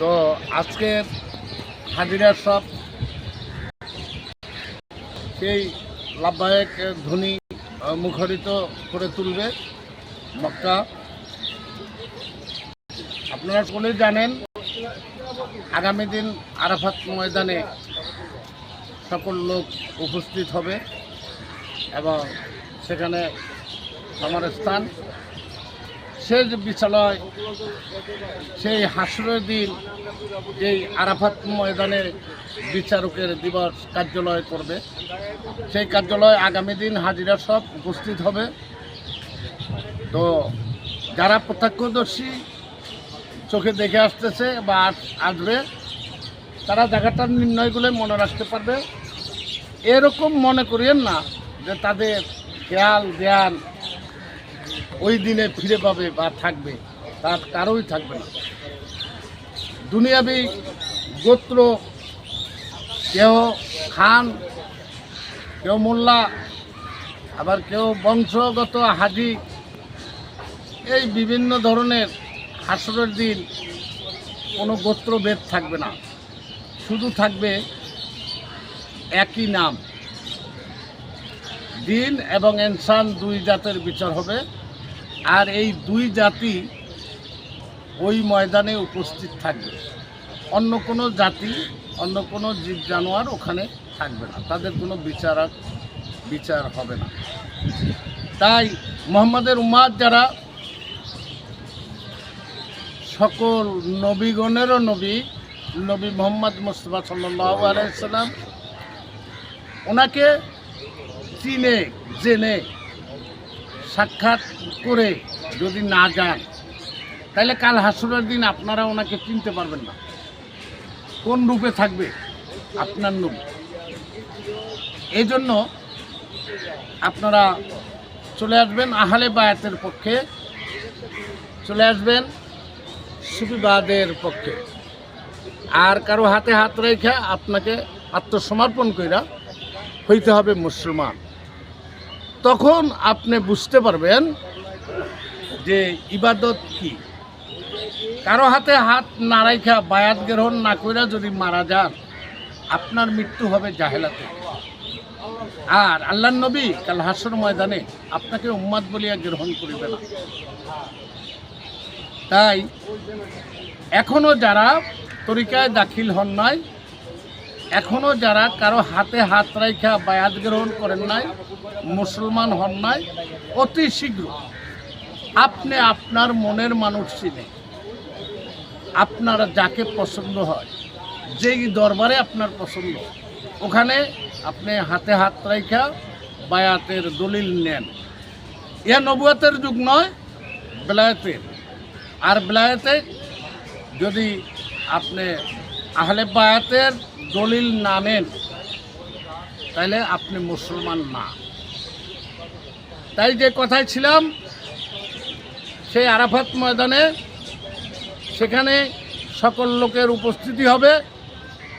তো আজকের হাজিরা সব সেই লাভদায়ক ধ্বনি মুখরিত করে তুলবে মক্কা। আপনারা সকলেই জানেন, আগামী দিন আরাফাত ময়দানে সকল লোক উপস্থিত হবে এবং সেখানে আমার স্থান যে বিচালয় সেই হাসরের দিন যেই আরাফাত ময়দানে বিচারকের দিবস কার্যালয় করবে, সেই কার্যালয় আগামী দিন হাজিরা সব উপস্থিত হবে। তো যারা প্রত্যক্ষদর্শী চোখে দেখে আসতেছে বা আস- আসবে, তারা জায়গাটার নির্ণয়গুলো মনে রাখতে পারবে। এরকম মনে করিয়েন না যে তাদের খেয়াল, জ্ঞান ওই দিনে ফিরে পাবে বা থাকবে, তার কারোই থাকবে না। দুনিয়াবি গোত্র কেউ খান কেউ মোল্লা, আবার কেউ বংশগত হাজি, এই বিভিন্ন ধরনের হাসরের দিন কোনো গোত্রভেদ থাকবে না। শুধু থাকবে একই নাম। দিন এবং ইনসান দুই জাতের বিচার হবে। আর এই দুই জাতি ওই ময়দানে উপস্থিত থাকবে। অন্য কোনো জাতি, অন্য কোনো জীব জানোয়ার ওখানে থাকবে না। তাদের কোনো বিচারক বিচার হবে না। তাই মোহাম্মদের উম্মাদ যারা, সকল নবীগণেরও নবী নবী মোহাম্মদ মুস্তফা আলাইসাল্লাম ওনাকে চিনে, জেনে সাক্ষাৎ করে যদি না যান, তাহলে কাল হাসুরের দিন আপনারা ওনাকে চিনতে পারবেন না। কোন রূপে থাকবে? আপনার রূপ এই জন্য আপনারা চলে আসবেন আহলে বায়াতের পক্ষে। চলে আসবেন সুফিবাদের পক্ষে। আর কারও হাতে হাত রেখে আপনাকে আত্মসমর্পণ কইরা হইতে হবে মুসলমান। তখন আপনি বুঝতে পারবেন যে ইবাদত কি। কারও হাতে হাত না রাখা বায়াত গ্রহণ না কইরা যদি মারা যান, আপনার মৃত্যু হবে জাহেলাতে। আর আল্লাহ নবী কাল হাসর ময়দানে আপনাকে উম্মাদ বলিয়া গ্রহণ করিবে না। তাই এখনও যারা তরিকায় দাখিল হন নাই, এখনও যারা কারও হাতে হাত রাইখা বায়াত গ্রহণ করেন নাই মুসলমান হন নাই, অতি শীঘ্র। আপনি আপনার মনের মানুষ চিনে। আপনার যাকে পছন্দ হয়, যেই দরবারে আপনার পছন্দ, ওখানে আপনি হাতে হাত রাইখা বায়াতের দলিল নেন। ইয়া নবুয়াতের যুগ নয়, বেলায়েতের। আর বেলায়েতে যদি আপনি আহলে বায়াতের দলিল না নেন তাহলে আপনি মুসলমান না। তাই যে কথায় ছিলাম, সেই আরাফাত ময়দানে সেখানে সকল লোকের উপস্থিতি হবে।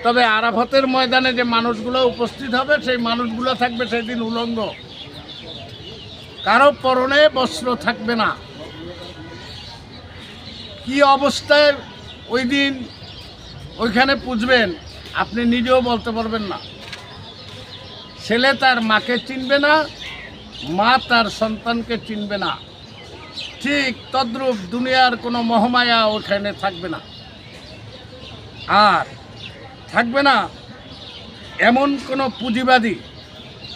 তবে আরাফাতের ময়দানে যে মানুষগুলো উপস্থিত হবে, সেই মানুষগুলো থাকবে সেদিন উলঙ্গ। কারও পরনে বস্ত্র থাকবে না। কি অবস্থায় ওই দিন ওইখানে পুজবেন, আপনি নিজেও বলতে পারবেন না। ছেলে তার মাকে চিনবে না মা তার সন্তানকে চিনবে না। ঠিক তদ্রূপ দুনিয়ার কোনো মহামায়া ওখানে থাকবে না। আর থাকবে না এমন কোনো পুঁজিবাদী।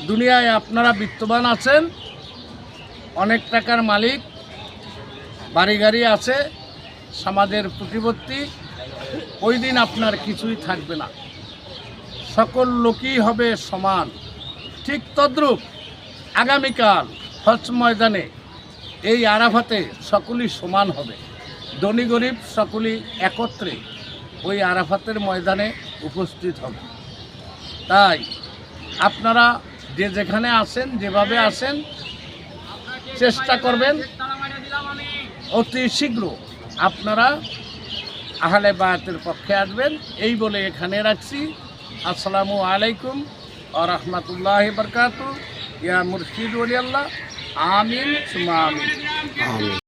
দুনিয়ায় আপনারা বিত্তবান আছেন, অনেক টাকার মালিক বাড়ি গাড়ি আছে, সমাজের প্রতিপত্তি, ওই দিন আপনার কিছুই থাকবে না। সকল লোকই হবে সমান। ঠিক তদ্রূপ আগামীকাল হজ ময়দানে এই আরাফাতে সকলেই সমান হবে। ধনী গরিব সকলেই একত্রে ওই আরাফাতের ময়দানে উপস্থিত হবে। তাই আপনারা যে যেখানে আসেন যেভাবে আসেন চেষ্টা করবেন অতি শীঘ্র আপনারা আহলে বায়াতের পক্ষে আসবেন। এই বলে এখানে রাখছি। আসসালামু আলাইকুম ও রহমতুল্লাহ বরকাত ইয়া মুর্শিদ আল্লাহ আমিন সুমা আমিন।